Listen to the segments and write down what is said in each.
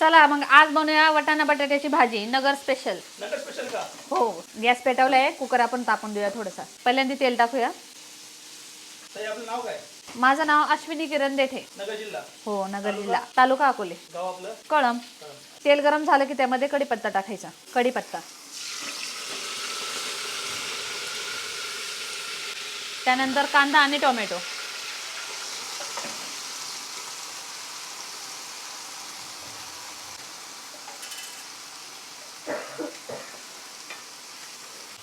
चला मग आज बनवूया वाटाणा बटाट्याची भाजी नगर स्पेशल नगर स्पेशल का? हो गॅस पेटवलाय कुकर आपण तापून देऊया थोडंसं. पहिल्यांदा तेल टाकूया. ताई आपलं नाव काय? माझं नाव अश्विनी किरण देठे. नगर जिल्हा. हो नगर जिल्हा. तालुका अकोले. गाव आपलं? कळम. तेल गरम झालं की त्यामध्ये कढीपत्ता टाकायचा. कढीपत्ता. त्यानंतर कांदा आणि टोमॅटो.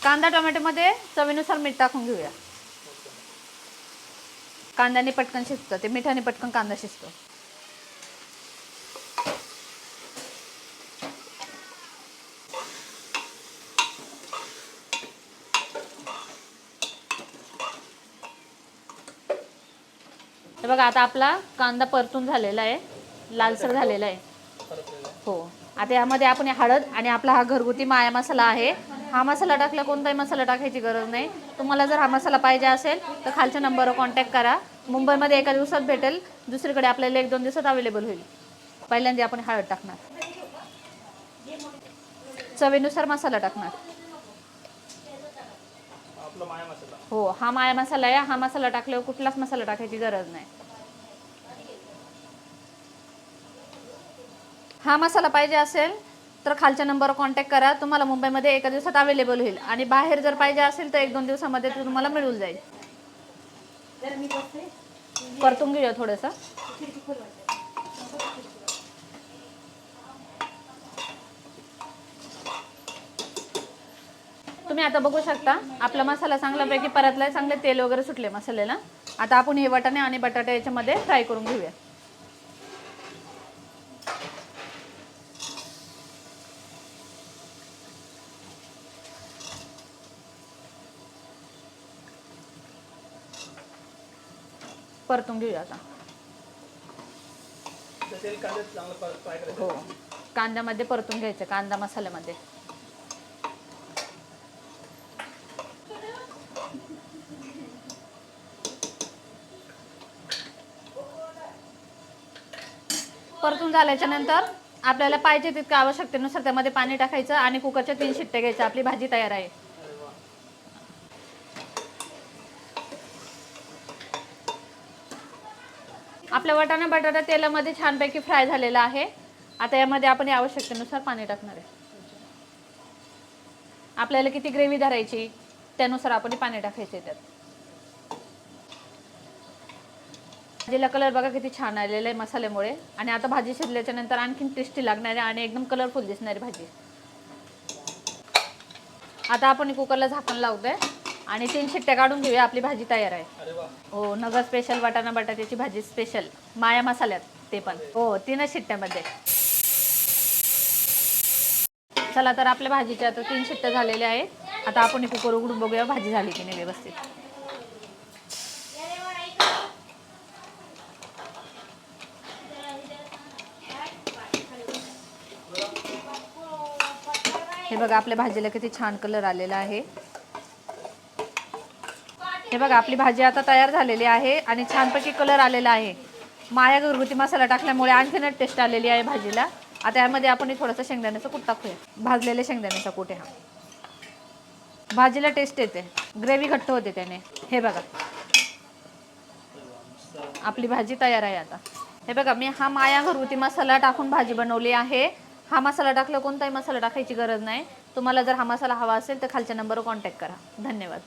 कांदा टोमॅटोमध्ये चवीनुसार मीठ टाकून घेऊया. कांद्याने पटकन शिजतं ते मिठाने पटकन कांदा शिजतो. हे बघा आता आपला कांदा परतून झालेला आहे लालसर झालेला आहे. हो आता यामध्ये आपण हळद आणि आपला हा घरगुती माया मसाला आहे. हा मसाला टाकला कोणताही मसाला टाकायची गरज नाही. तुम्हाला जर हा मसाला पाहिजे असेल तर खालच्या नंबरवर कॉन्टॅक्ट करा. मुंबईमध्ये एका दिवसात भेटेल दुसरीकडे आपल्याला एक दोन दिवसात अवेलेबल होईल. पहिल्यांदा आपण हळद टाकणार. चवीनुसार मसाला टाकणार. हो हा माया मसाला आहे. हा मसाला टाकल्यावर कुठलाच मसाला टाकायची गरज नाही. हा मसाला पाहिजे असेल तर खालच्या नंबरवर कॉन्टॅक्ट करा. तुम्हाला मुंबईमध्ये एका दिवसात अवेलेबल होईल. आणि बाहेर जर पाहिजे असेल तर एक दोन दिवसामध्ये ते तुम्हाला मिळून जाईल. परतून घेऊया थोडंसं. तुम्ही आता बघू शकता आपला मसाला चांगल्यापैकी परतलाय चांगले तेल वगैरे सुटले मसाल्याला. आता आपण हे वाटाणे आणि बटाटे याच्यामध्ये फ्राय करून घेऊया. परतून घेऊया आता. हो कांद्यामध्ये परतून घ्यायचं कांदा मसाल्यामध्ये. परतून झाल्याच्यानंतर आपल्याला पाहिजे तितकं आवश्यकतेनुसार त्यामध्ये पाणी टाकायचं आणि कुकरच्या तीन शिट्ट्या घ्यायच्या आपली भाजी तयार आहे. आपला वाटाणा बटाटा तेलामध्ये छानपैकी फ्राय झालेला आहे. आता यामध्ये आपण आवश्यकतेनुसार पाणी टाकणार आहे. आपल्याला किती ग्रेव्ही धरायची त्यानुसार आपण पाणी टाकायचे त्यात. भाजीला कलर बघा किती छान आलेला आहे मसाल्यामुळे. आणि आता भाजी शिजल्याच्या नंतर आणखीन टेस्टी लागणार आहे आणि एकदम कलरफुल दिसणारी भाजी. आता आपण कुकरला झाकण लावतोय. आणि तीन शिट्ट्या काढून घेऊया आपली भाजी तयार आहे. हो नगर स्पेशल वाटाणा बटाट्याची भाजी स्पेशल माया मसाल्यात ते पण. हो तीनच शिट्ट्यामध्ये. चला तर आपल्या भाजीच्या आता तीन शिट्ट्या झालेल्या आहेत. आता आपण कुकर उघडून बघूया भाजी झाली की नाही व्यवस्थित. हे बघा आपल्या भाजीला किती छान कलर आलेला आहे. हे बघा आपली भाजी आता तयार झालेली आहे आणि छानपैकी कलर आलेला आहे. माया घरगुती मसाला टाकल्यामुळे आणखीनच टेस्ट आलेली आहे भाजीला. आता यामध्ये आपण थोडंसं शेंगदाण्याचं कूट टाकूया. भाजलेले शेंगदाण्याचा कूट हा. भाजीला टेस्ट येते. ग्रेव्ही घट्ट होते त्याने. हे बघा. आपली भाजी तयार आहे आता. हे बघा मी हा माया घरगुती मसाला टाकून भाजी बनवली आहे. हा मसाला टाकला कोणताही मसाला टाकायची गरज नाही. तुम्हाला जर हा मसाला हवा असेल तर खालच्या नंबरवर कॉन्टॅक्ट करा. धन्यवाद.